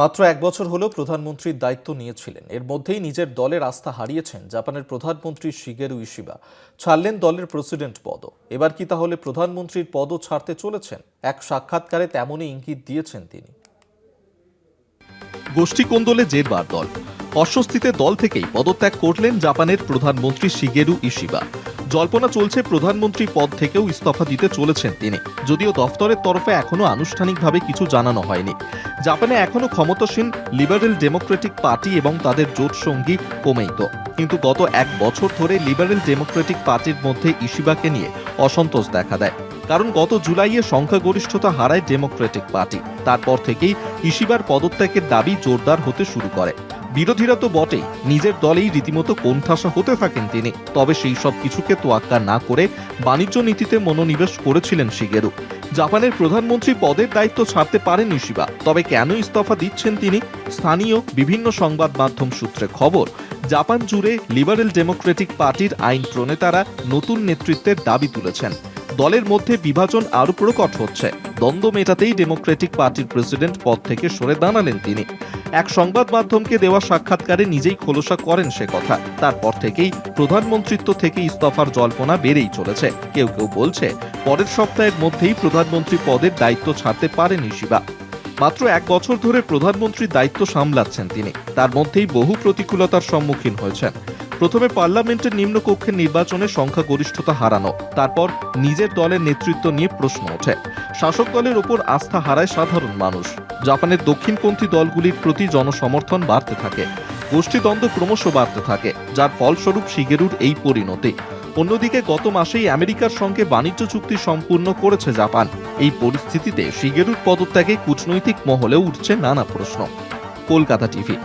মাত্র এক বছর হলো প্রধানমন্ত্রীর দায়িত্ব নিয়েছিলেন। এর মধ্যেই নিজের দলের আস্থা হারিয়েছেন জাপানের প্রধানমন্ত্রী শিগেরু ইশিবা। ছাড়লেন দলের প্রেসিডেন্ট পদও। এবার কি তাহলে প্রধানমন্ত্রীর পদও ছাড়তে চলেছেন? এক সাক্ষাৎকারে তেমনই ইঙ্গিত দিয়েছেন তিনি। গোষ্ঠী কোন্দলে জেরবার দল। অস্বস্তিতে দল থেকেই পদত্যাগ করলেন জাপানের প্রধানমন্ত্রী শিগেরু ইশিবা। জল্পনা চলছে প্রধানমন্ত্রী পদ থেকেও ইস্তফা দিতে চলেছেন তিনি। যদিও দফতরের তরফে এখনও আনুষ্ঠানিকভাবে কিছু জানানো হয়নি। জাপানে এখনও ক্ষমতাসীন লিবারেল ডেমোক্রেটিক পার্টি এবং তাদের জোট সঙ্গী কোমেইতো। কিন্তু গত এক বছর ধরে লিবারেল ডেমোক্রেটিক পার্টির মধ্যে ইশিবাকে নিয়ে অসন্তোষ দেখা দেয়। কারণ গত জুলাইয়ে সংখ্যাগরিষ্ঠতা হারায় ডেমোক্রেটিক পার্টি। তারপর থেকেই ইশিবার পদত্যাগের দাবি জোরদার হতে শুরু করে। বিরোধীরা তো বটেই, নিজের দলেই রীতিমতো কোণঠাসা হতে থাকেন তিনি। তবে সেই সব কিছুকে তোয়াক্কা না করে বাণিজ্য নীতিতে মনোনিবেশ করেছিলেন শিগেরু। জাপানের প্রধানমন্ত্রী পদের দায়িত্ব ছাড়তে পারেন ইশিবা তবে কেন ইস্তফা দিচ্ছেন তিনি? স্থানীয় বিভিন্ন সংবাদ মাধ্যম সূত্রে খবর, জাপান জুড়ে লিবারেল ডেমোক্রেটিক পার্টির আইন প্রণেতারা নতুন নেতৃত্বের দাবি তুলেছেন। দলের মধ্যে বিভাজন আরও প্রকট হচ্ছে। দ্বন্দ্ব মেটাতেই ডেমোক্রেটিক পার্টির প্রেসিডেন্ট পদ থেকে সরে দাঁড়ালেন তিনি। এক সংবাদ মাধ্যমকে দেওয়া সাক্ষাৎকারে নিজেই খোলসা করেন সে কথা। তারপর থেকেই প্রধানমন্ত্রিত্ব থেকে ইস্তফার জল্পনা বেড়েই চলেছে। কেউ কেউ বলছে, পরের সপ্তাহের মধ্যেই প্রধানমন্ত্রী পদের দায়িত্ব ছাড়তে পারেন ইশিবা মাত্র এক বছর ধরে প্রধানমন্ত্রীর দায়িত্ব সামলাচ্ছেন তিনি। তার মধ্যেই বহু প্রতিকূলতার সম্মুখীন হয়েছেন। প্রথমে পার্লামেন্টের নিম্নকক্ষের নির্বাচনে সংখ্যাগরিষ্ঠতা হারানো, তারপর নিজের দলের নেতৃত্ব নিয়ে প্রশ্ন ওঠে। শাসক দলের ওপর আস্থা হারায় সাধারণ মানুষ। জাপানের দক্ষিণপন্থী দলগুলির প্রতি জনসমর্থন বাড়তে থাকে। গোষ্ঠীদ্বন্দ্ব ক্রমশ বাড়তে থাকে, যার ফলস্বরূপ শিগেরুর এই পরিণতি। অন্যদিকে গত মাসেই আমেরিকার সঙ্গে বাণিজ্য চুক্তি সম্পূর্ণ করেছে জাপান। এই পরিস্থিতিতে শিগেরুর পদত্যাগে কূটনৈতিক মহলেও উঠছে নানা প্রশ্ন। কলকাতা টিভি